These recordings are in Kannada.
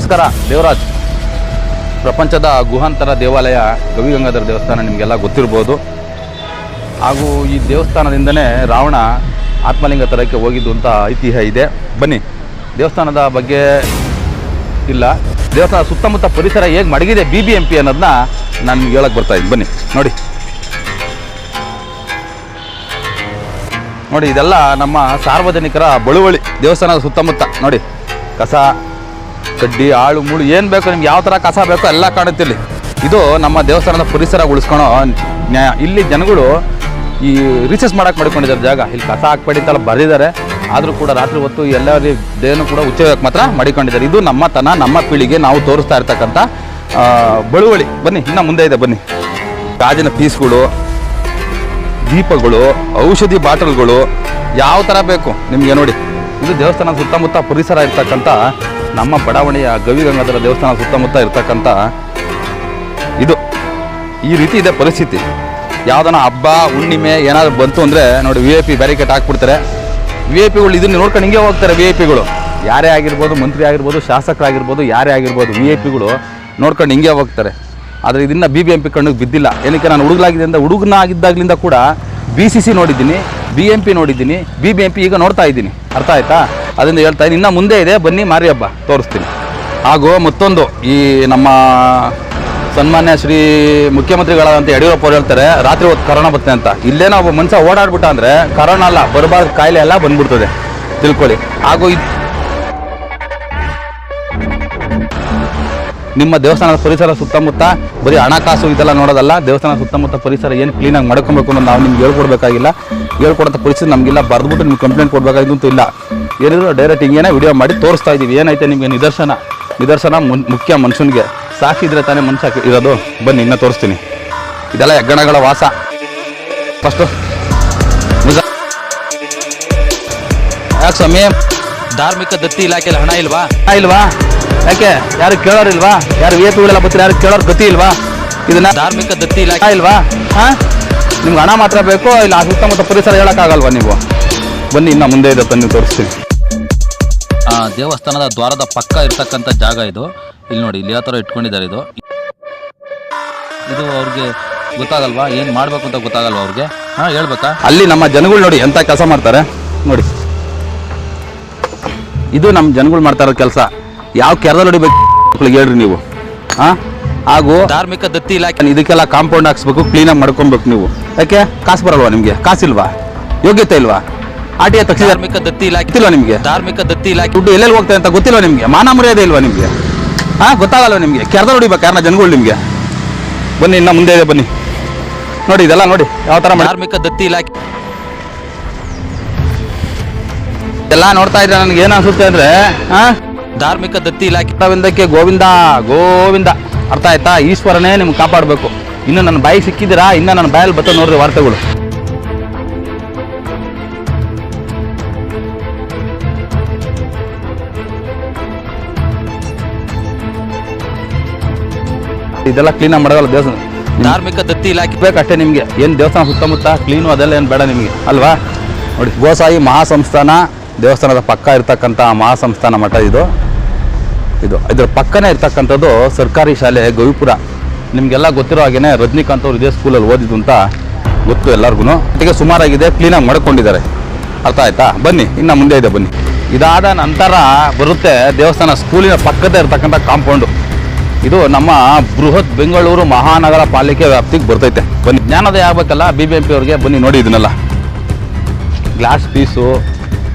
ನಮಸ್ಕಾರ, ದೇವರಾಜ್. ಪ್ರಪಂಚದ ಗುಹಾಂತರ ದೇವಾಲಯ ಗವಿಗಂಗಾಧರ ದೇವಸ್ಥಾನ ನಿಮಗೆಲ್ಲ ಗೊತ್ತಿರ್ಬೋದು. ಹಾಗೂ ಈ ದೇವಸ್ಥಾನದಿಂದನೇ ರಾವಣ ಆತ್ಮಲಿಂಗ ತರಕ್ಕೆ ಹೋಗಿದ್ದು ಅಂತ ಐತಿಹ್ಯ ಇದೆ. ಬನ್ನಿ, ದೇವಸ್ಥಾನದ ಬಗ್ಗೆ ಇಲ್ಲ. ದೇವಸ್ಥಾನ ಸುತ್ತಮುತ್ತ ಪರಿಸರ ಹೇಗೆ ಮಡಗಿದೆ ಬಿ ಬಿ ಎಂ ಪಿ ಅನ್ನೋದನ್ನ ನಾನು ನಿಮ್ಗೆ ಹೇಳಕ್ಕೆ ಬರ್ತಾ ಇದ್ದೀನಿ. ಬನ್ನಿ, ನೋಡಿ. ನೋಡಿ, ಇದೆಲ್ಲ ನಮ್ಮ ಸಾರ್ವಜನಿಕರ ಬಳುವಳಿ ದೇವಸ್ಥಾನದ ಸುತ್ತಮುತ್ತ. ನೋಡಿ, ಕಸ ಕಡ್ಡಿ, ಆಳು, ಮುಳು, ಏನು ಬೇಕು ನಿಮ್ಗೆ ಯಾವ ಥರ ಕಸ ಬೇಕೋ ಎಲ್ಲ ಕಾಣುತ್ತೆ ಇಲ್ಲಿ ಇದು ನಮ್ಮ ದೇವಸ್ಥಾನದ ಪರಿಸರ ಉಳಿಸ್ಕೊಳೋ ನ್ಯಾಯ. ಇಲ್ಲಿ ಜನಗಳು ಈ ರಿಸರ್ಚ್ ಮಾಡಕ್ಕೆ ಮಾಡ್ಕೊಂಡಿದ್ದಾರೆ ಜಾಗ. ಇಲ್ಲಿ ಕಸ ಹಾಕ್ಬೇಡಿ ಅಂತೆಲ್ಲ ಬರೆದಿದ್ದಾರೆ. ಆದರೂ ಕೂಡ ರಾತ್ರಿ ಹೊತ್ತು ಎಲ್ಲ ದೇಹನೂ ಕೂಡ ಉಚ್ಚಯೋಗಕ್ಕೆ ಮಾತ್ರ ಮಾಡಿಕೊಂಡಿದ್ದಾರೆ. ಇದು ನಮ್ಮತನ ನಮ್ಮ ಪೀಳಿಗೆ ನಾವು ತೋರಿಸ್ತಾ ಇರ್ತಕ್ಕಂಥ ಬಳುವಳಿ. ಬನ್ನಿ, ಇನ್ನು ಮುಂದೆ ಇದೆ, ಬನ್ನಿ. ಗಾಜಿನ ಪೀಸ್ಗಳು, ದೀಪಗಳು, ಔಷಧಿ ಬಾಟಲ್ಗಳು, ಯಾವ ಥರ ಬೇಕು ನಿಮಗೆ ನೋಡಿ. ಇದು ದೇವಸ್ಥಾನ ಸುತ್ತಮುತ್ತ ಪರಿಸರ ಇರ್ತಕ್ಕಂಥ ನಮ್ಮ ಬಡಾವಣೆಯ ಗವಿಗಂಗಾಧರ ದೇವಸ್ಥಾನ ಸುತ್ತಮುತ್ತ ಇರ್ತಕ್ಕಂಥ ಇದು. ಈ ರೀತಿ ಇದೆ ಪರಿಸ್ಥಿತಿ. ಯಾವ್ದನ ಹಬ್ಬ, ಹುಣ್ಣಿಮೆ ಏನಾದ್ರು ಬಂತು ಅಂದರೆ ನೋಡಿ ವಿ ಐ ಪಿ ಬ್ಯಾರಿಕೇಟ್ ಹಾಕ್ಬಿಡ್ತಾರೆ. ವಿ ಐ ಪಿಗಳು ಇದನ್ನ ನೋಡ್ಕೊಂಡು ಹಿಂಗೆ ಹೋಗ್ತಾರೆ ವಿ ಐ ಪಿಗಳು ಯಾರೇ ಆಗಿರ್ಬೋದು, ಮಂತ್ರಿ ಆಗಿರ್ಬೋದು, ಶಾಸಕರಾಗಿರ್ಬೋದು, ಯಾರೇ ಆಗಿರ್ಬೋದು ವಿ ಐ ಪಿಗಳು ನೋಡ್ಕೊಂಡು ಹಿಂಗೆ ಹೋಗ್ತಾರೆ. ಆದರೆ ಇದನ್ನ ಬಿ ಬಿ ಎಂ ಪಿ ಕಣ್ಣಿಗೆ ಬಿದ್ದಿಲ್ಲ. ಏನಕ್ಕೆ ನಾನು ಹುಡುಗಲಾಗಿದ್ದರಿಂದ ಹುಡುಗನಾಗಿದ್ದಾಗಲಿಂದ ಕೂಡ ಬಿ ಸಿ ಸಿ ನೋಡಿದ್ದೀನಿ ಬಿ ಎಂ ಪಿ ನೋಡಿದ್ದೀನಿ ಬಿ ಬಿ ಎಂ ಪಿ ಈಗ ನೋಡ್ತಾ ಇದ್ದೀನಿ. ಅರ್ಥ ಆಯ್ತಾ? ಅದರಿಂದ ಹೇಳ್ತಾ ಇದ್ದೀನಿ. ಇನ್ನು ಮುಂದೆ ಇದೆ. ಬನ್ನಿ, ಮಾರಿ ಹಬ್ಬ. ತೋರಿಸ್ತೀನಿ. ಹಾಗೂ ಮತ್ತೊಂದು, ಈ ನಮ್ಮ ಸನ್ಮಾನ್ಯ ಶ್ರೀ ಮುಖ್ಯಮಂತ್ರಿಗಳಾದಂತ ಯಡಿಯೂರಪ್ಪ ಅವ್ರು ಹೇಳ್ತಾರೆ, ರಾತ್ರಿ ಹೊತ್ತು ಕರೋನಾ ಬರ್ತದೆ ಅಂತ. ಇಲ್ಲೇನೋ ಒಬ್ಬ ಮನುಷ್ಯ ಓಡಾಡ್ಬಿಟ್ಟ ಅಂದರೆ ಕರೋನಾ ಅಲ್ಲ, ಬರಬಾರ್ದು, ಕಾಯಿಲೆ ಎಲ್ಲ ಬಂದ್ಬಿಡ್ತದೆ. ತಿಳ್ಕೊಳ್ಳಿ. ಹಾಗೂ ನಿಮ್ಮ ದೇವಸ್ಥಾನದ ಪರಿಸರ ಸುತ್ತಮುತ್ತ ಬರೀ ಹಣಕಾಸು ಇದೆಲ್ಲ ನೋಡೋದಲ್ಲ, ದೇವಸ್ಥಾನ ಸುತ್ತಮುತ್ತ ಪರಿಸರ ಏನು ಕ್ಲೀನಾಗಿ ಮಾಡ್ಕೊಬೇಕು ಅನ್ನೋದು ನಾವು ನಿಮ್ಗೆ ಹೇಳ್ಕೊಡ್ಬೇಕಾಗಿಲ್ಲ. ಹೇಳ್ಕೊಡೋಂಥ ಪರಿಸ್ಥಿತಿ ನಮಗಿಲ್ಲ. ಬರೆದ್ಬಿಟ್ಟು ನಿಮ್ಗೆ ಕಂಪ್ಲೇಂಟ್ ಕೊಡಬೇಕಾಗಿದ್ದು ಇಲ್ಲ. ಏನಿದ್ರು ಡೈರೆಕ್ಟ್ ಹಿಂಗೇನೆ ವಿಡಿಯೋ ಮಾಡಿ ತೋರಿಸ್ತಾ ಇದ್ದೀವಿ. ಏನೈತೆ ನಿಮಗೆ ನಿದರ್ಶನ? ನಿದರ್ಶನ ಮುನ್- ಮುಖ್ಯ ಮನುಷ್ಯನಿಗೆ ಸಾಕಿದ್ರೆ ತಾನೇ ಮನುಷ್ಯ ಇರೋದು. ಬನ್ನಿ ಇನ್ನೂ ತೋರಿಸ್ತೀನಿ. ಇದೆಲ್ಲ ಹೆಗ್ಗಣಗಳ ವಾಸ. ಫಸ್ಟು ನಿಜ. ಯಾಕೆ ಸ್ವಾಮಿ? ಧಾರ್ಮಿಕ ದತ್ತಿ ಇಲಾಖೆಯಲ್ಲಿ ಹಣ ಇಲ್ವಾ? ಹಣ ಇಲ್ವಾ? ಯಾಕೆ? ಯಾರು ಕೇಳೋರಿಲ್ವಾ ಯಾರು ವಿ ಪಿಗಳೆಲ್ಲ ಬರ್ತೀರಾ? ಯಾರು ಕೇಳೋರು ಗತಿ ಇಲ್ವಾ? ಇದನ್ನ ಧಾರ್ಮಿಕ ದತ್ತಿ ಇಲಾಖೆ ಇಲ್ವಾ? ಹಾಂ? ನಿಮ್ಗೆ ಹಣ ಮಾತ್ರ ಬೇಕು? ಇಲ್ಲ ಆ ಸುತ್ತಮುತ್ತ ಪರಿಸರ ಹೇಳೋಕ್ಕಾಗಲ್ವಾ ನೀವು? ಬನ್ನಿ ಇನ್ನು ಮುಂದೆ ಇದೆ ತನ್ನ ತೋರಿಸ್ತೀನಿ. ಆ, ದೇವಸ್ಥಾನದ ದ್ವಾರದ ಪಕ್ಕ ಇರ್ತಕ್ಕಂಥ ಜಾಗ ಇದು. ಇಲ್ಲಿ ನೋಡಿ ಇಲ್ಲಿ ಯಾವ ಥರ ಇಟ್ಕೊಂಡಿದ್ದಾರೆ ಇದು. ಇದು ಅವ್ರಿಗೆ ಗೊತ್ತಾಗಲ್ವಾ? ಏನು ಮಾಡಬೇಕು ಅಂತ ಗೊತ್ತಾಗಲ್ವಾ ಅವ್ರಿಗೆ? ಹಾ ಹೇಳ್ಬೇಕಾ? ಅಲ್ಲಿ ನಮ್ಮ ಜನಗಳು ನೋಡಿ ಎಂತ ಕೆಲಸ ಮಾಡ್ತಾರೆ. ನೋಡಿ. ಇದು ನಮ್ಮ ಜನಗಳು ಮಾಡ್ತಾ ಇರೋ ಕೆಲಸ. ಯಾವ ಕೆರದಲ್ಲಿ ಹೊಡಿಬೇಕು ಮಕ್ಳಿಗೆ ಹೇಳ್ರಿ ನೀವು. ಹಾ? ಹಾಗೂ ಧಾರ್ಮಿಕ ದತ್ತಿ ಇಲಾಖೆ ಇದಕ್ಕೆಲ್ಲ ಕಾಂಪೌಂಡ್ ಹಾಕ್ಸ್ಬೇಕು ಕ್ಲೀನಾಗಿ ಮಾಡ್ಕೊಬೇಕು ನೀವು. ಯಾಕೆ? ಕಾಸು ಬರಲ್ವಾ ನಿಮಗೆ? ಕಾಸಿಲ್ವಾ? ಯೋಗ್ಯತೆ ಇಲ್ವಾ? ಆರ್ ತಕ್ಷಿ ತಕ್ಷಣ ಧಾರ್ಮಿಕ ದತ್ತಿ ಇಲಾಖೆ ಗೊತ್ತಿಲ್ವಾ ನಿಮಗೆ? ಧಾರ್ಮಿಕ ದತ್ತಿ ಇಲಾಖೆ ದುಡ್ಡು ಎಲ್ಲೆಲ್ಲಿ ಹೋಗ್ತದೆ ಅಂತ ಗೊತ್ತಿಲ್ವಾ ನಿಮಗೆ? ಮಾನ ಮರ್ಯಾದೆ ಇಲ್ವಾ ನಿಮಗೆ? ಹಾ ಗೊತ್ತಾಗಲ್ಲ ನಿಮಗೆ. ಕೆರೆದ ಹೊಡಿಬೇಕು ಯಾರನ್ನ ಜನಗಳು ನಿಮಗೆ. ಬನ್ನಿ ಇನ್ನ ಮುಂದೆ ಇದೆ ಬನ್ನಿ. ನೋಡಿ ಇದೆಲ್ಲ ನೋಡಿ ಯಾವ ಥರ ಧಾರ್ಮಿಕ ದತ್ತಿ ಇಲಾಖೆ ಎಲ್ಲ ನೋಡ್ತಾ ಇದ್ರೆ ನನಗೆ ಏನು ಅನ್ಸುತ್ತೆ ಅಂದ್ರೆ ಹಾ? ಧಾರ್ಮಿಕ ದತ್ತಿ ಇಲಾಖೆ ಗೋವಿಂದಕ್ಕೆ ಗೋವಿಂದ ಗೋವಿಂದ. ಅರ್ಥ ಆಯ್ತಾ? ಈಶ್ವರನೇ ನಿಮ್ಗೆ ಕಾಪಾಡಬೇಕು. ಇನ್ನು ನನ್ನ ಬಾಯಿ ಸಿಕ್ಕಿದ್ದೀರಾ? ಇನ್ನು ನನ್ನ ಬಾಯಲ್ಲಿ ಬತ್ತ ನೋಡ್ರಿ ವಾರ್ತೆಗಳು. ಇದೆಲ್ಲ ಕ್ಲೀನಾಗಿ ಮಾಡೋದಲ್ಲ ದೇವಸ್ಥಾನ? ಧಾರ್ಮಿಕ ದತ್ತಿ ಇಲಾಖೆ. ಬೇಕಷ್ಟೇ ನಿಮಗೆ. ಏನು ದೇವಸ್ಥಾನ ಸುತ್ತಮುತ್ತ ಕ್ಲೀನು ಅದೆಲ್ಲ ಏನು ಬೇಡ ನಿಮಗೆ ಅಲ್ವಾ? ನೋಡಿ ಗೋಸಾಯಿ ಮಹಾಸಂಸ್ಥಾನ ದೇವಸ್ಥಾನದ ಪಕ್ಕ ಇರ್ತಕ್ಕಂಥ ಮಹಾಸಂಸ್ಥಾನ ಮಠ ಇದು. ಇದು ಇದರ ಪಕ್ಕನೇ ಇರ್ತಕ್ಕಂಥದ್ದು ಸರ್ಕಾರಿ ಶಾಲೆ ಗವಿಪುರ. ನಿಮಗೆಲ್ಲ ಗೊತ್ತಿರೋ ಹಾಗೇನೆ ರಜನಿಕಾಂತ್ ಅವರು ಇದೇ ಸ್ಕೂಲಲ್ಲಿ ಓದಿದ್ದು ಅಂತ ಗೊತ್ತು ಎಲ್ಲರಿಗೂ ಜೊತೆಗೆ ಸುಮಾರಾಗಿದೆ ಕ್ಲೀನಾಗಿ ಮಾಡ್ಕೊಂಡಿದ್ದಾರೆ. ಅರ್ಥ ಆಯ್ತಾ? ಬನ್ನಿ ಇನ್ನು ಮುಂದೆ ಇದೆ ಬನ್ನಿ. ಇದಾದ ನಂತರ ಬರುತ್ತೆ ದೇವಸ್ಥಾನ ಸ್ಕೂಲಿನ ಪಕ್ಕದೇ ಇರ್ತಕ್ಕಂಥ ಕಾಂಪೌಂಡು ಇದು ನಮ್ಮ ಬೃಹತ್ ಬೆಂಗಳೂರು ಮಹಾನಗರ ಪಾಲಿಕೆ ವ್ಯಾಪ್ತಿಗೆ ಬರ್ತೈತೆ. ಬನ್ನಿ ಜ್ಞಾನೋದಯ ಆಗ್ಬೇಕಲ್ಲ? ಬಿ ಬಿ ಎಂ ಪಿ ಅವ್ರಿಗೆ ಬನ್ನಿ ನೋಡಿ ಇದನ್ನೆಲ್ಲ. ಗ್ಲಾಸ್ ಪೀಸು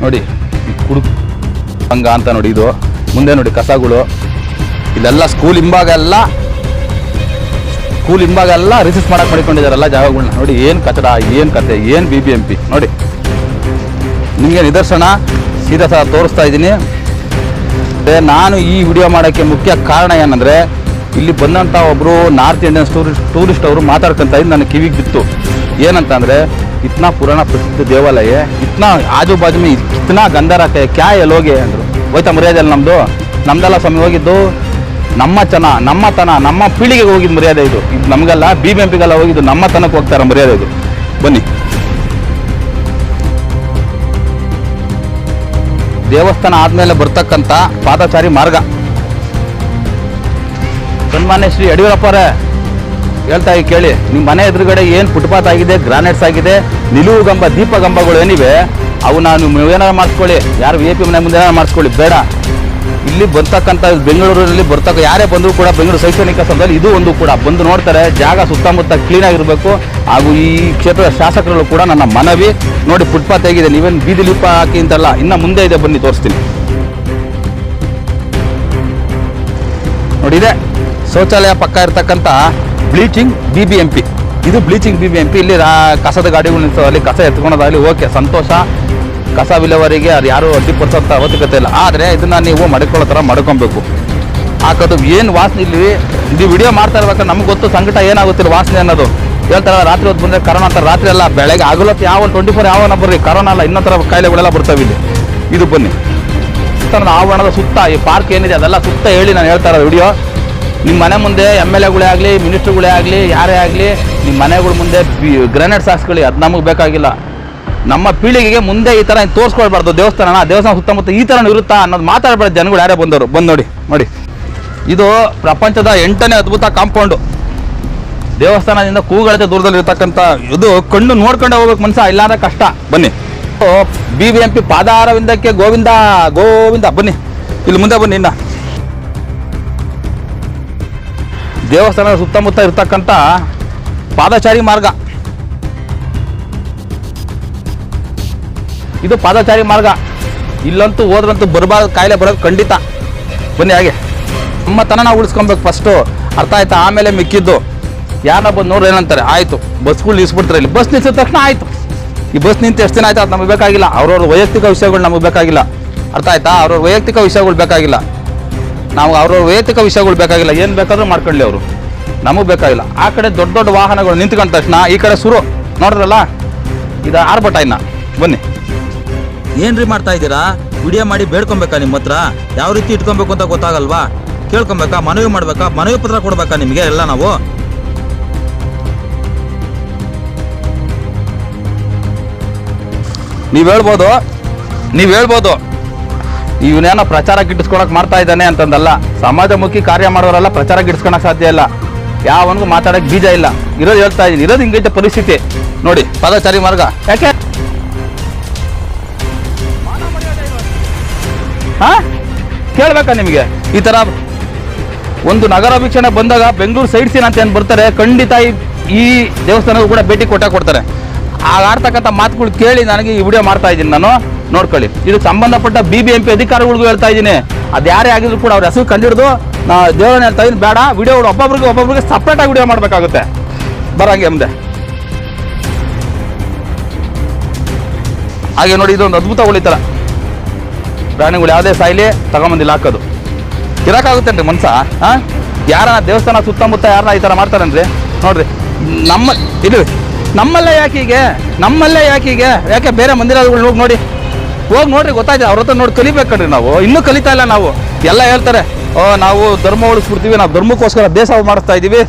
ನೋಡಿ ಕುಡು ಹಂಗ ಅಂತ ನೋಡಿ ಇದು. ಮುಂದೆ ನೋಡಿ ಕಸಗಳು. ಇದೆಲ್ಲ ಸ್ಕೂಲ್ ಹಿಂಭಾಗ ಎಲ್ಲ ಸ್ಕೂಲ್ ಹಿಂಭಾಗ ಎಲ್ಲ ರಿಸೀಸ್ ಮಾಡಕ್ಕೆ ಮಾಡಿಕೊಂಡಿದ್ದಾರಲ್ಲ ಜಾಗಗಳನ್ನ ನೋಡಿ, ಏನು ಕಚಡ, ಏನು ಕತೆ, ಏನು ಬಿ ಬಿ ಎಂ ಪಿ ನೋಡಿ, ನಿಮಗೆ ನಿದರ್ಶನ, ಸೀದಾ ಸಹ ತೋರಿಸ್ತಾ ಇದ್ದೀನಿ. ಮತ್ತೆ ನಾನು ಈ ವಿಡಿಯೋ ಮಾಡೋಕ್ಕೆ ಮುಖ್ಯ ಕಾರಣ ಏನಂದರೆ, ಇಲ್ಲಿ ಬಂದಂಥ ಒಬ್ಬರು ನಾರ್ತ್ ಇಂಡಿಯನ್ ಟೂರಿಸ್ಟ್ ಟೂರಿಸ್ಟ್ ಅವರು ಮಾತಾಡ್ಕೊಂತ ಇದ್ದು ನನ್ನ ಕಿವಿಗೆ ಬಿತ್ತು. ಏನಂತಂದರೆ, ಇತ್ನಾ ಪುರಾಣ ಪ್ರಸಿದ್ಧ ದೇವಾಲಯ, ಇತ್ನಾ ಆಜು ಬಾಜು ಇತ್ನಾ ಗಂಧರಾಕ ಕ್ಯಾ ಎಲ್ಲೋಗೆ ಅಂದರು. ಹೋಯ್ತಾ ಮರ್ಯಾದೆ ನಮ್ಮದು ನಮ್ದೆಲ್ಲ ಸ್ವಾಮಿ ಹೋಗಿದ್ದು, ನಮ್ಮ ಚನ, ನಮ್ಮ ತನ, ನಮ್ಮ ಪೀಳಿಗೆಗೆ ಹೋಗಿದ್ದು ಮರ್ಯಾದೆ ಇದು. ಇದು ನಮಗೆಲ್ಲ, ಬಿ ಬಿ ಎಂ ಪಿಗೆಲ್ಲ ಹೋಗಿದ್ದು ನಮ್ಮ ತನಕ್ಕೆ ಹೋಗ್ತಾರೆ ಮರ್ಯಾದೆ ಇದು. ಬನ್ನಿ. ದೇವಸ್ಥಾನ ಆದಮೇಲೆ ಬರ್ತಕ್ಕಂಥ ಪಾದಚಾರಿ ಮಾರ್ಗ. ಸನ್ಮಾನ್ಯ ಶ್ರೀ ಯಡಿಯೂರಪ್ಪರೇ ಹೇಳ್ತಾ ಕೇಳಿ ನಿಮ್ಮ ಮನೆ ಎದುರುಗಡೆ ಏನು ಫುಟ್ಪಾತ್ ಆಗಿದೆ, ಗ್ರಾನೈಟ್ಸ್ ಆಗಿದೆ, ನಿಲುವು ಗಂಬ, ದೀಪ ಗಂಬಗಳು ಏನಿವೆ, ಅವು ನಾನು ಏನಾರು ಮಾಡಿಸ್ಕೊಳ್ಳಿ, ಯಾರು ವಿ ಪಿ ಮನೆ ಮುಂದೆ ಏನಾರು ಮಾಡಿಸ್ಕೊಳ್ಳಿ, ಬೇಡ. ಇಲ್ಲಿ ಬರ್ತಕ್ಕಂಥ ಬೆಂಗಳೂರಿನಲ್ಲಿ ಬರ್ತಕ್ಕ ಯಾರೇ ಬಂದರೂ ಕೂಡ ಬೆಂಗಳೂರು ಶೈಕ್ಷಣಿಕ ಸಂಸ್ಥೆಯಲ್ಲಿ ಇದು ಒಂದು ಕೂಡ ಬಂದು ನೋಡ್ತಾರೆ. ಜಾಗ ಸುತ್ತಮುತ್ತ ಕ್ಲೀನಾಗಿರಬೇಕು ಹಾಗೂ ಈ ಕ್ಷೇತ್ರದ ಶಾಸಕರು ಕೂಡ ನನ್ನ ಮನವಿ. ನೋಡಿ ಫುಟ್ಪಾತ್ ಹೇಗಿದೆ. ನೀವೇನು ಬೀದಿ ಲಿಪ್ಪ ಹಾಕಿ ಅಂತಲ್ಲ, ಇನ್ನು ಮುಂದೆ ಇದೆ ಬನ್ನಿ, ತೋರಿಸ್ತೀನಿ. ನೋಡಿದೆ ಶೌಚಾಲಯ ಪಕ್ಕ ಇರತಕ್ಕಂಥ bleaching B B M P ಇದು bleaching B B M P ಇಲ್ಲಿ ಕಸದ ಗಾಡಿಗಳು ನಿಲ್ಸೋದಲ್ಲಿ ಕಸ ಎತ್ಕೊಳೋದಾಗಲಿ ಓಕೆ, ಸಂತೋಷ. ಕಸ ವಿಲೇವರಿಗೆ ಅದು ಯಾರು ಅಡ್ಡಿಪಡಿಸೋಂಥ ಅವಶ್ಯಕತೆ ಇಲ್ಲ. ಆದರೆ ಇದನ್ನು ನೀವು ಮಡ್ಕೊಳ್ಳೋ ಥರ ಮಡ್ಕೊಬೇಕು. ಹಾಕೋದು ಏನು ವಾಸನೆ ಇಲ್ಲಿ? ಇದು ವಿಡಿಯೋ ಮಾಡ್ತಾ ಇರ್ಬೇಕಾದ್ರೆ ನಮ್ಗೆ ಗೊತ್ತು ಸಂಕಟ ಏನಾಗುತ್ತಿಲ್ಲ ವಾಸನೆ ಅನ್ನೋದು. ಹೇಳ್ತಾರೆ ರಾತ್ರಿ ಹೊತ್ತು ಬಂದರೆ ಕರೋನಾ ಅಂತ ರಾತ್ರಿ ಎಲ್ಲ ಬೆಳಗ್ಗೆ ಆಗಲತ್ತು, ಯಾವ ಟ್ವೆಂಟಿ ಫೋರ್ ಯಾವನ ಬರ್ರಿ. ಕರೋನಾ ಅಲ್ಲ, ಇನ್ನೊಂದು ಥರ ಕಾಯಿಲೆಗಳೆಲ್ಲ ಬರ್ತಾವೆ ಇಲ್ಲಿ. ಇದು ಬನ್ನಿ. ಸುತ್ತ ಆವರಣದ ಸುತ್ತ, ಈ ಪಾರ್ಕ್ ಏನಿದೆ ಅದೆಲ್ಲ ಸುತ್ತ ಹೇಳಿ ನಾನು ಹೇಳ್ತಾ ಇರೋದು ವಿಡಿಯೋ ನಿಮ್ಮ ಮನೆ ಮುಂದೆ ಎಂ ಎಲ್ ಎಗಳೇ ಆಗಲಿ ಮಿನಿಸ್ಟ್ರುಗಳೇ ಆಗಲಿ, ಯಾರೇ ಆಗಲಿ ನಿಮ್ಮ ಮನೆಗಳ ಮುಂದೆ ಗ್ರೆನೇಡ್ಸ್ ಹಾಕ್ಸ್ಕೊಳ್ಳಿ ಅದು ನಮಗೆ ಬೇಕಾಗಿಲ್ಲ. ನಮ್ಮ ಪೀಳಿಗೆಗೆ ಮುಂದೆ ಈ ಥರ ತೋರಿಸ್ಕೊಳ್ಬಾರ್ದು ದೇವಸ್ಥಾನ ದೇವಸ್ಥಾನ ಸುತ್ತಮುತ್ತ ಈ ಥರ ಇರುತ್ತಾ ಅನ್ನೋದು ಮಾತಾಡಬಾರ್ದು ಜನಗಳು ಯಾರೇ ಬಂದವರು. ಬಂದು ನೋಡಿ ನೋಡಿ. ಇದು ಪ್ರಪಂಚದ ಎಂಟನೇ ಅದ್ಭುತ ಕಾಂಪೌಂಡು ದೇವಸ್ಥಾನದಿಂದ ಕೂಗಳತೆ ದೂರದಲ್ಲಿ ಇರ್ತಕ್ಕಂಥ ಇದು ಕಣ್ಣು ನೋಡ್ಕೊಂಡೆ ಹೋಗ್ಬೇಕು ಮನಸ್ಸ ಇಲ್ಲಾಂದ್ರೆ ಕಷ್ಟ. ಬನ್ನಿ. ಬಿ ಬಿ ಎಂ ಪಿ ಪಾದಾರವಿಂದಕ್ಕೆ ಗೋವಿಂದ ಗೋವಿಂದ. ಬನ್ನಿ. ಇಲ್ಲಿ ಮುಂದೆ ಬನ್ನಿ ಇನ್ನ. ದೇವಸ್ಥಾನದ ಸುತ್ತಮುತ್ತ ಇರ್ತಕ್ಕಂಥ ಪಾದಚಾರಿ ಮಾರ್ಗ. ಇದು ಪಾದಚಾರಿ ಮಾರ್ಗ. ಇಲ್ಲಂತೂ ಹೋದ್ರಂತೂ ಬರಬಾರ್ದು, ಕಾಯಿಲೆ ಬರೋದು ಖಂಡಿತ. ಬನ್ನಿ ಹಾಗೆ. ನಮ್ಮ ತನ ನಾವು ಉಳಿಸ್ಕೊಬೇಕು ಫಸ್ಟು ಅರ್ಥ ಆಯ್ತಾ? ಆಮೇಲೆ ಮಿಕ್ಕಿದ್ದು. ಯಾರನ್ನ ಬಂದು ನೋಡ್ರಿ ಏನಂತಾರೆ? ಆಯಿತು. ಬಸ್ಗಳು ನಿಲ್ಲಿಸ್ಬಿಡ್ತಾರೆ ಇಲ್ಲಿ. ಬಸ್ ನಿಲ್ಲಿಸಿದ ತಕ್ಷಣ ಆಯಿತು. ಈ ಬಸ್ ನಿಂತು ಎಷ್ಟು ದಿನ ಆಯ್ತು? ಅದು ನಮಗೆ ಬೇಕಾಗಿಲ್ಲ. ಅವ್ರವ್ರ ವೈಯಕ್ತಿಕ ವಿಷಯಗಳು ನಮಗೆ ಬೇಕಾಗಿಲ್ಲ. ಅರ್ಥ ಆಯ್ತಾ? ಅವ್ರವ್ರ ವೈಯಕ್ತಿಕ ವಿಷಯಗಳು ಬೇಕಾಗಿಲ್ಲ. ನಾವು ಅವ್ರವ್ರ ವೈಯಕ್ತಿಕ ವಿಷಯಗಳು ಬೇಕಾಗಿಲ್ಲ. ಏನು ಬೇಕಾದರೂ ಮಾಡ್ಕೊಳ್ಳಿ ಅವರು. ನಮಗೆ ಬೇಕಾಗಿಲ್ಲ. ಆ ಕಡೆ ದೊಡ್ಡ ದೊಡ್ಡ ವಾಹನಗಳು ನಿಂತ್ಕೊಂಡ ತಕ್ಷಣ ಈ ಕಡೆ ಸುರು. ನೋಡಿದ್ರಲ್ಲ ಇದು ಆರ್ಭಟ ಇನ್ನ ಬನ್ನಿ. ಏನ್ರಿ ಮಾಡ್ತಾ ಇದ್ದೀರಾ? ವಿಡಿಯೋ ಮಾಡಿ ಬೇಡ್ಕೊಬೇಕಾ ನಿಮ್ಮ ಹತ್ರ? ಯಾವ ರೀತಿ ಇಟ್ಕೊಬೇಕು ಅಂತ ಗೊತ್ತಾಗಲ್ವಾ? ಕೇಳ್ಕೊಬೇಕಾ? ಮನವಿ ಮಾಡ್ಬೇಕಾ? ಮನವಿ ಪತ್ರ ಕೊಡ್ಬೇಕಾ ನಿಮಗೆ ಎಲ್ಲ ನಾವು? ನೀವು ಹೇಳ್ಬೋದು. ನೀವು ಹೇಳ್ಬೋದು. ಇವನೇನೋ ಪ್ರಚಾರ ಗಿಟ್ಟಿಸ್ಕೊಳಕ್ ಮಾಡ್ತಾ ಇದ್ದಾನೆ ಅಂತಂದಲ್ಲ. ಸಮಾಜಮುಖಿ ಕಾರ್ಯ ಮಾಡೋರೆಲ್ಲ ಪ್ರಚಾರ ಗಿಟ್ಟಿಸ್ಕೊಳಕ್ ಸಾಧ್ಯ ಇಲ್ಲ. ಯಾವನಿಗೂ ಮಾತಾಡಕ್ ಬೀಜ ಇಲ್ಲ. ಇರೋದು ಹೇಳ್ತಾ ಇದೀನಿ ಇರೋದು ಹಿಂಗೈತೆ ಪರಿಸ್ಥಿತಿ. ನೋಡಿ ಪಾದಚಾರಿ ಮಾರ್ಗ. ಯಾಕೆ? ಹಾ? ಕೇಳ್ಬೇಕಾ ನಿಮಗೆ? ಈ ಥರ ಒಂದು ನಗರ ವೀಕ್ಷಣೆ ಬಂದಾಗ ಬೆಂಗಳೂರು ಸೈಡ್ ಸೀನ್ ಅಂತ ಏನು ಬರ್ತಾರೆ, ಖಂಡಿತ ಈ- ದೇವಸ್ಥಾನಕ್ಕೂ ಕೂಡ ಭೇಟಿ ಕೊಟ್ಟ ಕೊಡ್ತಾರೆ. ಆಗ ಆಡ್ತಕ್ಕಂಥ ಮಾತುಗಳು ಕೇಳಿ ನನಗೆ ಈ ವಿಡಿಯೋ ಮಾಡ್ತಾ ಇದ್ದೀನಿ ನಾನು. ನೋಡ್ಕೊಳ್ಳಿ. ಇದು ಸಂಬಂಧಪಟ್ಟ ಬಿ ಬಿ ಎಂ ಪಿ ಅಧಿಕಾರಿಗಳಿಗೂ ಹೇಳ್ತಾ ಇದ್ದೀನಿ. ಅದು ಯಾರೇ ಆಗಿದ್ರು ಕೂಡ ಅವ್ರ ಹೆಸರು ಕಂಡಿಡ್ದು, ನಾ ದೇವರನ್ನ ಹೇಳ್ತಾ ಇದ್ದೀನಿ. ಬೇಡ ವಿಡಿಯೋ ಒಬ್ಬೊಬ್ರಿಗೆ ಒಬ್ಬೊಬ್ರಿಗೆ ಸಪ್ರೇಟಾಗಿ ವಿಡಿಯೋ ಮಾಡಬೇಕಾಗುತ್ತೆ. ಬರಂಗೆ ಮುಂದೆ. ಹಾಗೆ ನೋಡಿ, ಇದೊಂದು ಅದ್ಭುತ ಉಳಿತಾರ ಪ್ರಾಣಿಗಳು ಯಾವುದೇ ಸಾಯಿಲಿ ತಗೊಂಬಂದಿಲ್ಲ, ಹಾಕೋದು. ಇರೋಕ್ಕಾಗುತ್ತೇನ್ರಿ ಮನ್ಸ? ಹಾಂ ಯಾರನ್ನ ದೇವಸ್ಥಾನ ಸುತ್ತಮುತ್ತ ಯಾರನ್ನ ಈ ಥರ ಮಾಡ್ತಾರೇನ್ರಿ? ನೋಡ್ರಿ, ನಮ್ಮ, ಇದು, ನಮ್ಮಲ್ಲೇ ಯಾಕೆ ಹೀಗೆ? ನಮ್ಮಲ್ಲೇ ಯಾಕೆ ಹೀಗೆ? ಯಾಕೆ ಬೇರೆ ಮಂದಿರಗಳು ಹೋಗಿ ನೋಡಿ? ಹೋಗಿ ನೋಡ್ರಿ, ಗೊತ್ತಾಯ್ತು, ಅವ್ರ ಹತ್ರ ನೋಡಿ ಕಲಿಬೇಕಣ್ರಿ ನಾವು. ಇನ್ನೂ ಕಲಿತಾ ಇಲ್ಲ ನಾವು. ಎಲ್ಲ ಹೇಳ್ತಾರೆ, ಓ, ನಾವು ಧರ್ಮ ಉಳಿಸ್ಬಿಡ್ತೀವಿ, ನಾವು ಧರ್ಮಕ್ಕೋಸ್ಕರ ದೇಶ ಮಾಡಿಸ್ತಾ ಇದ್ದೀವಿ.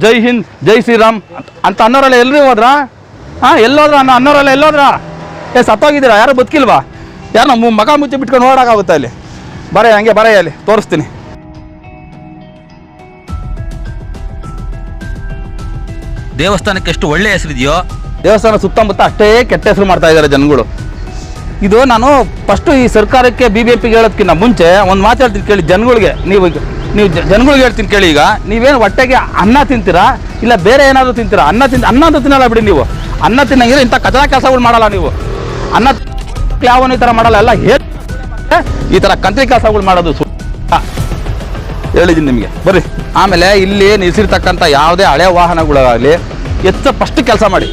ಜೈ ಹಿಂದ್, ಜೈ ಶ್ರೀರಾಮ್ ಅಂತ- ಅನ್ನೋರಲ್ಲ ಎಲ್ರಿ ಹೋದ್ರಾ? ಹಾಂ ಎಲ್ಲೋದ್ರ ಅನ್ನೋರೆಲ್ಲ ಎಲ್ಲೋದ್ರಾ? ಏ, ಸತ್ತೋಗಿದ್ದೀರಾ? ಯಾರು ಬದುಕಿಲ್ವಾ? ಯಾರು ನಮ್ಮ ಮಗ ಮುಚ್ಚಿ ಬಿಟ್ಕೊಂಡು ಓಡಾಗುತ್ತೆ ಅಲ್ಲಿ ಬರ ಹಂಗೆ ಬರ ಅಲ್ಲಿ ತೋರಿಸ್ತೀನಿ. ದೇವಸ್ಥಾನಕ್ಕೆ ಎಷ್ಟು ಒಳ್ಳೆ ಹೆಸರಿದೆಯೋ? ದೇವಸ್ಥಾನ ಸುತ್ತಮುತ್ತ ಅಷ್ಟೇ ಕೆಟ್ಟ ಹೆಸರು ಮಾಡ್ತಾ ಇದ್ದಾರೆ ಜನಗಳು. ಇದು ನಾನು ಫಸ್ಟು ಈ ಸರ್ಕಾರಕ್ಕೆ ಬಿ ಬಿ ಪಿಗೆ ಹೇಳೋದಕ್ಕಿಂತ ಮುಂಚೆ ಒಂದು ಮಾತು ಹೇಳ್ತೀನಿ ಕೇಳಿ ಜನಗಳಿಗೆ. ನೀವು ನೀವು ಜನಗಳಿಗೆ ಹೇಳ್ತೀನಿ ಕೇಳಿ ಈಗ. ನೀವೇನು ಹೊಟ್ಟೆಗೆ ಅನ್ನ ತಿಂತೀರಾ? ಇಲ್ಲ ಬೇರೆ ಏನಾದರೂ ತಿಂತೀರಾ? ಅನ್ನ ತಿಂತ ಅನ್ನ ಅಂತ ತಿನ್ನಲ್ಲ ಬಿಡಿ ನೀವು. ಅನ್ನ ತಿನ್ನಂಗಿದ್ರೆ ಇಂಥ ಕಚರಾ ಕೆಲಸಗಳು ಮಾಡಲ್ಲ ನೀವು. ಅನ್ನ ಯಾವನು ಈ ತರ ಮಾಡಲ್ಲ, ಎಲ್ಲ ಈ ತರ ಕಂತ್ರಿ ಕೆಲಸಗಳು ಮಾಡೋದು ಸು ಹೇಳಿದ್ದೀನಿ ನಿಮಗೆ. ಬರ್ರಿ. ಆಮೇಲೆ ಇಲ್ಲಿ ನಿಲ್ಸಿರ್ತಕ್ಕಂಥ ಯಾವುದೇ ಹಳೆ ವಾಹನಗಳಾಗಲಿ ಎತ್ತ ಫಸ್ಟ್ ಕೆಲಸ ಮಾಡಿ.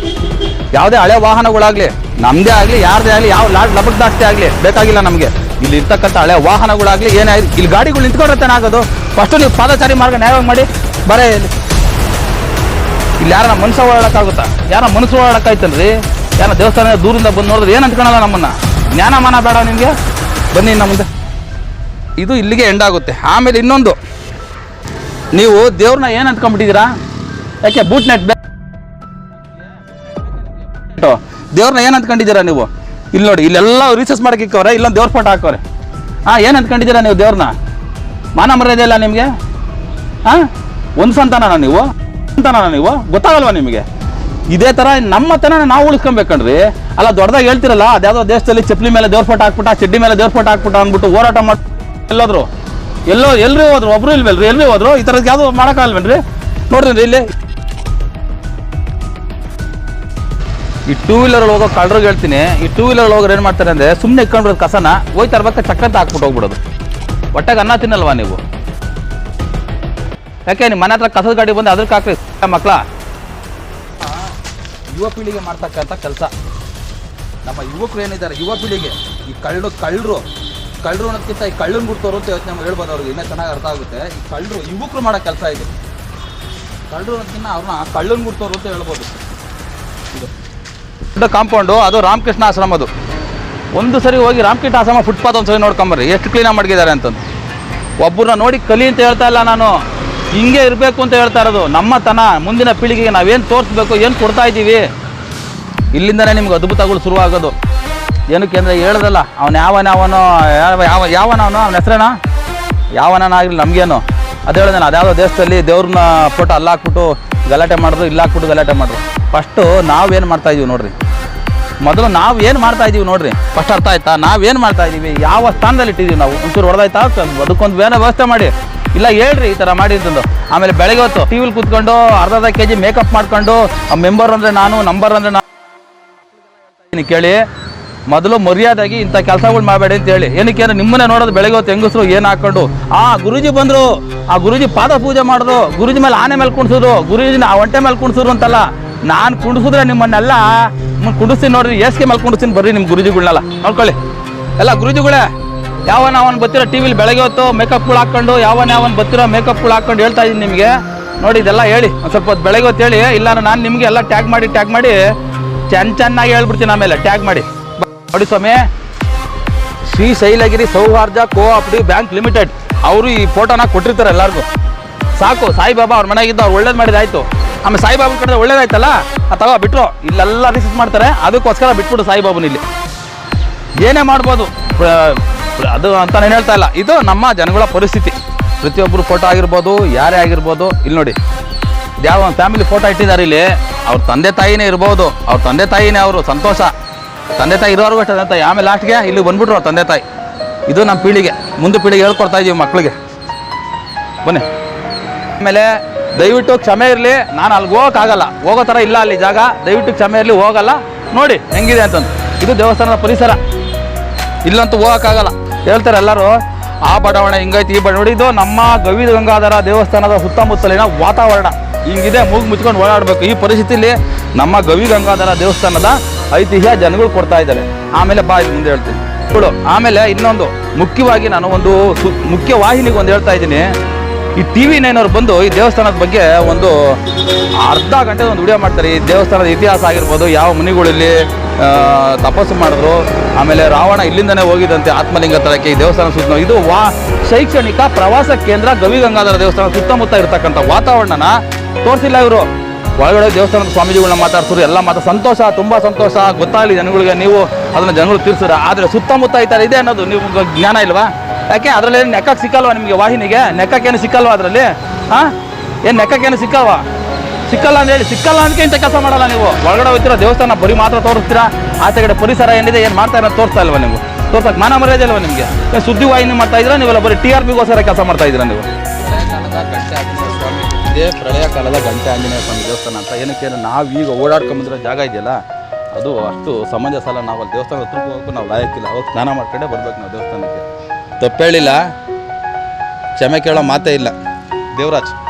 ಯಾವುದೇ ಹಳೆ ವಾಹನಗಳಾಗಲಿ ನಮ್ಮದೇ ಆಗಲಿ, ಯಾರದೇ ಆಗಲಿ, ಯಾವ ಲಾಡ್ ಲಬಕ್ದಾಸ್ತಿ ಆಗಲಿ, ಬೇಕಾಗಿಲ್ಲ ನಮಗೆ. ಇಲ್ಲಿ ಇರ್ತಕ್ಕಂಥ ಹಳೆ ವಾಹನಗಳಾಗಲಿ, ಏನೇ ಇಲ್ಲಿ ಗಾಡಿಗಳು ನಿಂತ್ಕೊಂಡಿರ್ತಾನೆ ಆಗೋದು. ಫಸ್ಟು ನೀವು ಪಾದಚಾರಿ ಮಾರ್ಗ ನ್ಯಾಯವಾಗಿ ಮಾಡಿ. ಬರೇ ಇಲ್ಲಿ. ಇಲ್ಲಿ ಯಾರನ್ನ ಮನಸ್ಸು ಓಡಾಡಕ್ಕಾಗುತ್ತಾ ಯಾರ ಮನಸ್ಸು ಓಡಾಡೋಕ್ಕಾಯ್ತಲ್ರಿ ಯಾರ ದೇವಸ್ಥಾನ ದೂರಿಂದ ಬಂದು ನೋಡಿದ್ರೆ ಏನು ಅಂದ್ಕೊಳಲ್ಲ ನಮ್ಮನ್ನ? ಜ್ಞಾನಮಾನ ಬೇಡ ನಿಮಗೆ. ಬನ್ನಿ ಇನ್ನು ಮುಂದೆ. ಇದು ಇಲ್ಲಿಗೆ ಎಂಡ್ ಆಗುತ್ತೆ. ಆಮೇಲೆ ಇನ್ನೊಂದು. ನೀವು ದೇವ್ರನ್ನ ಏನು ಅಂದ್ಕೊಂಡ್ಬಿಟ್ಟಿದ್ದೀರಾ ಯಾಕೆ ಬೂಟ್ ನೆಟ್ ದೇವ್ರನ್ನ ಏನು ಅಂದ್ಕೊಂಡಿದ್ದೀರಾ ನೀವು? ಇಲ್ಲಿ ನೋಡಿ, ಇಲ್ಲೆಲ್ಲ ರಿಸರ್ಚ್ ಮಾಡಕ್ಕೆ ಇಕ್ಕವ್ರೆ, ಇಲ್ಲೊಂದು ದೇವ್ರ ಫೋಟೋ ಹಾಕೋರೆ ಹಾಂ, ಏನು ಅಂದ್ಕೊಂಡಿದ್ದೀರಾ ನೀವು ದೇವ್ರನ್ನ? ಮಾನ ಮರ್ಯಾದೆ ಇಲ್ಲ ನಿಮಗೆ? ಹಾಂ? ಒಂದು ಸಂತಾನ ನೀವು? ಸಂತಾನ ನೀವು? ಗೊತ್ತಾಗಲ್ವಾ ನಿಮಗೆ? ಇದೇ ತರ ನಮ್ಮ ತನ ನಾವು ಉಳಿಸ್ಕೊಬೇಕಣ್ರಿ ಅಲ್ಲ, ದೊಡ್ಡದಾಗ ಹೇಳ್ತಿರಲ್ಲ, ಅದ್ಯಾವುದೋ ದೇಶದಲ್ಲಿ ಚಪ್ಪಲಿ ಮೇಲೆ ದೇವ್ರ ಫೋಟೋ ಹಾಕ್ಬಿಟ್ಟ, ಚಡ್ಡಿ ಮೇಲೆ ದೇವ್ರ ಫೋಟೋ ಹಾಕ್ಬಿಟ್ಟ ಅಂದ್ಬಿಟ್ಟು ಹೋರಾಟ ಮಾಡಿ ಎಲ್ಲೋದ್ರು? ಎಲ್ಲೋ, ಎಲ್ರಿ ಹೋದ್ರು? ಒಬ್ರು ಇಲ್ವಲ್ರಿ ಎಲ್ರಿ ಹೋದ್ರು? ಈ ಥರದ್ದು ಯಾವುದು ಮಾಡೋಕ್ಕಾಗಲ್ವೇನ್ರಿ? ನೋಡ್ರಿ ಇಲ್ಲಿ. ಈ ಟೂ ವೀಲರ್ ಹೋಗೋ ಕಳ್ರಿಗೆ ಹೇಳ್ತೀನಿ. ಈ ಟೂ ವೀಲರ್ ಹೋಗೋರು ಏನು ಮಾಡ್ತಾರೆ ಅಂದರೆ ಸುಮ್ಮನೆ ಇಟ್ಕೊಂಡ್ಬಿಡೋದು ಕಸನ ಹೋಯ್ತಾ ಇರ್ಬೇಕು ಚಕ್ಕಂತ ಹಾಕ್ಬಿಟ್ಟು ಹೋಗ್ಬಿಡೋದು. ಒಟ್ಟಾಗ ಅನ್ನ ತಿನ್ನಲ್ವಾ ನೀವು? ಯಾಕೆ ನಿಮ್ಮ ಮನೆ ಹತ್ರ ಕಸದ ಗಾಡಿ ಬಂದು ಅದಕ್ಕೆ ಹಾಕ್ರಿ ಮಕ್ಕಳ ಯುವ ಪೀಳಿಗೆ ಮಾಡ್ತಕ್ಕಂಥ ಕೆಲಸ. ನಮ್ಮ ಯುವಕರು ಏನಿದ್ದಾರೆ, ಯುವ ಪೀಳಿಗೆ, ಈ ಕಳ್ಳು ಕಳ್ಳರು ಕಳ್ಳರು ಅನ್ನೋದಕ್ಕಿಂತ ಈ ಕಳ್ಳನ್ ಗುರ್ತವರು ಅಂತ ಯೋಚನೆ ಹೇಳ್ಬೋದು ಅವ್ರಿಗೆ, ಇನ್ನೂ ಚೆನ್ನಾಗಿ ಅರ್ಥ ಆಗುತ್ತೆ. ಈ ಕಳ್ಳರು, ಯುವಕರು ಮಾಡೋ ಕೆಲಸ ಇದೆ. ಕಳ್ಳರು ಅನ್ನೋದಕ್ಕಿಂತ ಅವ್ರನ್ನ ಕಳ್ಳನ್ ಗುರ್ತವರು ಅಂತ ಹೇಳ್ಬೋದು. ದೊಡ್ಡ ಕಾಂಪೌಂಡು, ಅದು ರಾಮಕೃಷ್ಣ ಆಶ್ರಮ ಅದು. ಒಂದು ಸರಿ ಹೋಗಿ ರಾಮಕೃಷ್ಣ ಆಶ್ರಮ ಫುಟ್ಪಾತ್ ಒಂದು ಸರಿ ನೋಡ್ಕೊಂಬರ್ರಿ. ಎಷ್ಟು ಕ್ಲೀನಾಗಿ ಮಾಡಿದ್ದಾರೆ ಅಂತಂದು. ಒಬ್ಬರನ್ನ ನೋಡಿ ಕಲಿ ಅಂತ ಹೇಳ್ತಾ ಇಲ್ಲ ನಾನು. ಹಿಂಗೆ ಇರಬೇಕು ಅಂತ ಹೇಳ್ತಾ ಇರೋದು. ನಮ್ಮ ತನ ಮುಂದಿನ ಪೀಳಿಗೆಗೆ ನಾವೇನು ತೋರಿಸ್ಬೇಕು, ಏನು ಕೊಡ್ತಾ ಇದ್ದೀವಿ? ಇಲ್ಲಿಂದನೇ ನಿಮ್ಗೆ ಅದ್ಭುತಗಳು ಶುರುವಾಗೋದು. ಏನಕ್ಕೆ ಅಂದರೆ ಹೇಳ್ದಲ್ಲ, ಅವನು ಯಾವನವನೋ ಯಾವ ಯಾವ ಯಾವನವನು ಅವನ? ಹೆಸ್ರೇನ? ಯಾವನಾಗಲಿ ನಮಗೇನು. ಅದು ಹೇಳ್ದೆ ಅದ್ಯಾವುದೋ ದೇಶದಲ್ಲಿ ದೇವ್ರನ್ನ ಫೋಟೋ ಅಲ್ಲಿ ಹಾಕ್ಬಿಟ್ಟು ಗಲಾಟೆ ಮಾಡಿದ್ರು, ಇಲ್ಲಿ ಹಾಕ್ಬಿಟ್ಟು ಗಲಾಟೆ ಮಾಡಿದ್ರು. ಫಸ್ಟು ನಾವೇನು ಮಾಡ್ತಾ ಇದೀವಿ ನೋಡ್ರಿ. ಮೊದಲು ನಾವು ಏನು ಮಾಡ್ತಾ ಇದ್ದೀವಿ ನೋಡ್ರಿ. ಫಸ್ಟ್ ಅರ್ಥ ಆಯ್ತಾ? ನಾವೇನು ಮಾಡ್ತಾ ಇದ್ದೀವಿ? ಯಾವ ಸ್ಥಾನದಲ್ಲಿ ಇಟ್ಟಿದ್ದೀವಿ ನಾವು? ಒಂಚೂರು ಹೊಡೆದಾಯ್ತಾ? ಅದಕ್ಕೊಂದು ಬೇರೆ ವ್ಯವಸ್ಥೆ ಮಾಡಿ. ಇಲ್ಲ, ಹೇಳ್ರಿ, ಈ ಥರ ಮಾಡಿ ಅಂತಂದು ಆಮೇಲೆ ಬೆಳಗ್ಗೆ ಹೊತ್ತು ಟಿ ವಿಲಿ ಕೂತ್ಕೊಂಡು ಅರ್ಧ ಅರ್ಧ ಕೆ ಜಿ ಮೇಕಪ್ ಮಾಡ್ಕೊಂಡು ಮೆಂಬರ್ ಅಂದ್ರೆ ನಾನು ನಂಬರ್ ಅಂದ್ರೆ ನಾನು ಕೇಳಿ. ಮೊದಲು ಮರ್ಯಾದಾಗಿ ಇಂಥ ಕೆಲಸಗಳು ಮಾಡಬೇಡಿ ಅಂತ ಹೇಳಿ. ಏನಕ್ಕೆ ಅಂದ್ರೆ ನಿಮ್ಮನ್ನೇ ನೋಡೋದು ಬೆಳಗ್ಗೆ ಹೊತ್ತು ಹೆಂಗಸರು ಏನು ಹಾಕೊಂಡು. ಆ ಗುರುಜಿ ಬಂದರು, ಆ ಗುರುಜಿ ಪಾದ ಪೂಜೆ ಮಾಡಿದ್ರು ಗುರುಜಿ ಮೇಲೆ ಆನೆ ಮೇಲೆ ಕುಣಿಸಿದ್ರು ಗುರುಜಿನ ಆ ಒಂಟೆ ಮೇಲೆ ಕುಣಿಸಿದ್ರು ಅಂತಲ್ಲ, ನಾನು ಕುಣಿಸಿದ್ರೆ ನಿಮ್ಮನ್ನೆಲ್ಲ ನಿಮ್ಮನ್ನ ಕುಣಿಸ್ತೀನಿ ನೋಡ್ರಿ ಎಸ್ಕೆ ಮೇಲೆ ಕುಣಿಸ್ತೀನಿ ಬರ್ರಿ ನಿಮ್ಮ ಗುರುಜಿಗಳನ್ನೆಲ್ಲ ನೋಡ್ಕೊಳ್ಳಿ. ಎಲ್ಲ ಗುರುಜಿಗಳೇ ಯಾವನ ಅವನ್ ಬತ್ತಿರೋ ಟಿ ವಿಲಿ ಬೆಳಗ್ಗೆ ಹೊತ್ತು ಮೇಕಪ್ಗಳು ಹಾಕೊಂಡು ಯಾವನ ಯಾವನ್ ಬತ್ತಿರೋ ಮೇಕಪ್ಗಳು ಹಾಕೊಂಡು ಹೇಳ್ತಾ ಇದ್ದೀನಿ ನಿಮಗೆ. ನೋಡಿ, ಇದೆಲ್ಲ ಹೇಳಿ. ಒಂದು ಸ್ವಲ್ಪ ಹೊತ್ತು ಬೆಳಗ್ಗೆ ಹೊತ್ತು ಹೇಳಿ. ಇಲ್ಲ ನಾನು ನಿಮಗೆ ಎಲ್ಲ ಟ್ಯಾಗ್ ಮಾಡಿ ಟ್ಯಾಗ್ ಮಾಡಿ ಚೆನ್ನ ಚೆನ್ನಾಗಿ ಹೇಳ್ಬಿಡ್ತೀನಿ ಆಮೇಲೆ. ಟ್ಯಾಗ್ ಮಾಡಿ. ನೋಡಿ ಸ್ವಾಮಿ. ಶ್ರೀ ಶೈಲಗಿರಿ ಸೌಹಾರ್ದ ಕೋಆಪರೇಟಿವ್ ಬ್ಯಾಂಕ್ ಲಿಮಿಟೆಡ್ ಅವರು ಈ ಫೋಟೋನ ಕೊಟ್ಟಿರ್ತಾರೆ ಎಲ್ಲರಿಗೂ. ಸಾಕು, ಸಾಯಿಬಾಬಾ ಅವ್ರ ಮನೆಗಿದ್ದ ಅವ್ರು ಒಳ್ಳೇದು ಮಾಡಿದಾಯ್ತು ಆಮೇಲೆ ಸಾಯಿಬಾಬು ಕಡೆ ಒಳ್ಳೇದಾಯ್ತಲ್ಲ? ಆ ತಗೋ, ಬಿಟ್ರು. ಇಲ್ಲೆಲ್ಲ ರಿಸೀಸ್ ಮಾಡ್ತಾರೆ. ಅದಕ್ಕೋಸ್ಕರ ಬಿಟ್ಬಿಡು ಸಾಯಿಬಾಬುನ ಇಲ್ಲಿ. ಏನೇ ಮಾಡ್ಬೋದು. ಅದು ಅಂತ ನಾನು ಹೇಳ್ತಾ ಇಲ್ಲ. ಇದು ನಮ್ಮ ಜನಗಳ ಪರಿಸ್ಥಿತಿ. ಪ್ರತಿಯೊಬ್ಬರು ಫೋಟೋ ಆಗಿರ್ಬೋದು, ಯಾರೇ ಆಗಿರ್ಬೋದು, ಇಲ್ಲಿ ನೋಡಿ. ಯಾವ ಫ್ಯಾಮಿಲಿ ಫೋಟೋ ಇಟ್ಟಿದ್ದಾರೆ ಇಲ್ಲಿ. ಅವ್ರ ತಂದೆ ತಾಯಿನೇ ಇರ್ಬೋದು. ಅವ್ರ ತಂದೆ ತಾಯಿನೇ ಅವರು, ಸಂತೋಷ. ತಂದೆ ತಾಯಿ ಇರೋರ್ಗೂ ಅಷ್ಟೇ, ತಂದೆ ತಾಯಿ. ಆಮೇಲೆ ಲಾಸ್ಟ್ಗೆ ಇಲ್ಲಿ ಬಂದ್ಬಿಟ್ರು ಅವ್ರ ತಂದೆ ತಾಯಿ. ಇದು ನಮ್ಮ ಪೀಳಿಗೆ. ಮುಂದೆ ಪೀಳಿಗೆ ಹೇಳ್ಕೊಡ್ತಾ ಇದ್ದೀವಿ ಮಕ್ಕಳಿಗೆ ಬನ್ನಿ. ಆಮೇಲೆ ದಯವಿಟ್ಟು ಕ್ಷಮೆ ಇರಲಿ. ನಾನು ಅಲ್ಲಿಗೆ ಹೋಗೋಕ್ಕಾಗಲ್ಲ. ಹೋಗೋ ಥರ ಇಲ್ಲ ಅಲ್ಲಿ ಜಾಗ. ದಯವಿಟ್ಟು ಕ್ಷಮೆ ಇರಲಿ, ಹೋಗಲ್ಲ. ನೋಡಿ, ಹೆಂಗಿದೆ ಅಂತಂದು. ಇದು ದೇವಸ್ಥಾನದ ಪರಿಸರ. ಇಲ್ಲಂತೂ ಹೋಗೋಕ್ಕಾಗಲ್ಲ. ಹೇಳ್ತಾರೆ ಎಲ್ಲರೂ, ಆ ಬಡಾವಣೆ ಹಿಂಗೈತಿ, ಈ ಬಡಾವಣೆ, ಇದು ನಮ್ಮ ಗವಿ ಗಂಗಾಧರ ದೇವಸ್ಥಾನದ ಸುತ್ತಮುತ್ತಲಿನ ವಾತಾವರಣ. ಹಿಂಗಿದೆ ಮೂಗು ಮುಚ್ಕೊಂಡು ಓಡಾಡಬೇಕು. ಈ ಪರಿಸ್ಥಿತಿಲಿ ನಮ್ಮ ಗವಿ ಗಂಗಾಧರ ದೇವಸ್ಥಾನದ ಐತಿಹ್ಯ ಜನಗಳು ಕೊಡ್ತಾ ಇದ್ದಾರೆ. ಆಮೇಲೆ ಬಾ ಇದು ಮುಂದೆ ಹೇಳ್ತೀನಿ. ಆಮೇಲೆ ಇನ್ನೊಂದು ಮುಖ್ಯವಾಗಿ ನಾನು ಒಂದು ಮುಖ್ಯ ವಾಹಿನಿಗೆ ಒಂದು ಹೇಳ್ತಾ ಇದ್ದೀನಿ. ಈ ಟಿ ವಿ ನೈನವ್ರು ಬಂದು ಈ ದೇವಸ್ಥಾನದ ಬಗ್ಗೆ ಒಂದು ಅರ್ಧ ಗಂಟೆ ಒಂದು ವಿಡಿಯೋ ಮಾಡ್ತಾರೆ. ಈ ದೇವಸ್ಥಾನದ ಇತಿಹಾಸ ಆಗಿರ್ಬೋದು, ಯಾವ ಮುನಿಗಳಲ್ಲಿ ತಪಸ್ಸು ಮಾಡಿದ್ರು, ಆಮೇಲೆ ರಾವಣ ಇಲ್ಲಿಂದನೇ ಹೋಗಿದಂತೆ ಆತ್ಮಲಿಂಗ ತರಕ್ಕೆ ಈ ದೇವಸ್ಥಾನ ಸುತ್ತ ಇದು ವಾ, ಶೈಕ್ಷಣಿಕ ಪ್ರವಾಸ ಕೇಂದ್ರ ಗವಿಗಂಗಾಧರ ದೇವಸ್ಥಾನ ಸುತ್ತಮುತ್ತ ಇರತಕ್ಕಂಥ ವಾತಾವರಣನ ತೋರಿಸಿಲ್ಲ ಇವರು. ಒಳಗಡೆ ದೇವಸ್ಥಾನದ ಸ್ವಾಮೀಜಿಗಳನ್ನ ಮಾತಾಡ್ತಾರೆ ಎಲ್ಲ ಮಾತಾ ಸಂತೋಷ, ತುಂಬ ಸಂತೋಷ. ಗೊತ್ತಾಗಲಿ ಜನಗಳಿಗೆ, ನೀವು ಅದನ್ನು ಜನಗಳು ತೀರ್ಸಿರ ಆದರೆ ಸುತ್ತಮುತ್ತ ಈ ಇದೆ ಅನ್ನೋದು ನಿಮ್ಗೆ ಜ್ಞಾನ ಇಲ್ವಾ? ಯಾಕೆ ಅದರಲ್ಲಿ ನೆಕ್ಕಕ್ಕೆ ಸಿಕ್ಕಲ್ವಾ ನಿಮಗೆ ವಾಹಿನಿಗೆ? ನೆಕ್ಕಕ್ಕೇನು ಸಿಕ್ಕಲ್ವಾ ಅದರಲ್ಲಿ? ಹಾಂ? ಏನು ನೆಕ್ಕಕ್ಕೇನು ಸಿಕ್ಕಲ್ವಾ? ಸಿಕ್ಕಲ್ಲ ಅಂತ ಹೇಳಿ, ಸಿಕ್ಕಲ್ಲ ಅಂತ ಇಂಥ ಕೆಲಸ ಮಾಡಲ್ಲ ನೀವು. ಒಳಗಡೆ ಹೋಗ್ತೀರಾ, ದೇವಸ್ಥಾನ ಬರಿ ಮಾತ್ರ ತೋರಿಸ್ತೀರಾ? ಆಚೆ ಕಡೆ ಪರಿಸರ ಏನಿದೆ, ಏನು ಮಾಡ್ತಾ ಇರೋದು ತೋರಿಸ್ತಾ ಇಲ್ವಾ ನೀವು? ತೋರ್ಸಕ್ಕೆ ಮಾನ ಮರ್ಯಾದೆ ಇಲ್ವಾ ನಿಮಗೆ? ಸುದ್ದಿ ವಾಹಿನಿ ಮಾಡ್ತಾ ಇದ್ದೀರಾ ನೀವೆಲ್ಲ ಬರೀ ಟಿ ಆರ್ ಪಿಗೋಸ್ಕರ ಕೆಲಸ ಮಾಡ್ತಾ ಇದ್ದೀರಾ ನೀವು? ಇದೇ ಪ್ರಳಯ ಕಾಲದ ಗಂಟೆ ಆಂಜನೇಯ ಸ್ವಾಮಿ ದೇವಸ್ಥಾನ ಅಂತ. ಏನಕ್ಕೆ ನಾವು ಈಗ ಓಡಾಡ್ಕೊಂಬಂದಿರೋ ಜಾಗ ಇದೆಯಲ್ಲ, ಅದು ಅಷ್ಟು ಸಮಂಜಸ ಅಲ್ಲ. ನಾವು ಅಲ್ಲಿ ದೇವಸ್ಥಾನ ಹತ್ರಕ್ಕೆ ಹೋಗೋಕ್ಕೂ ನಾವು ಲಾಯಕ್ಕಿಲ್ಲ. ಅವಾಗ ಸ್ನಾನ ಮಾಡ್ಕೊಂಡೇ ಬರ್ಬೇಕು ನಾವು ದೇವಸ್ಥಾನಕ್ಕೆ. ತಪ್ಪೇಳಿಲ್ಲ. ಕ್ಷಮೆ ಕೇಳೋ ಮಾತೇ ಇಲ್ಲ. ದೇವರಾಜ್.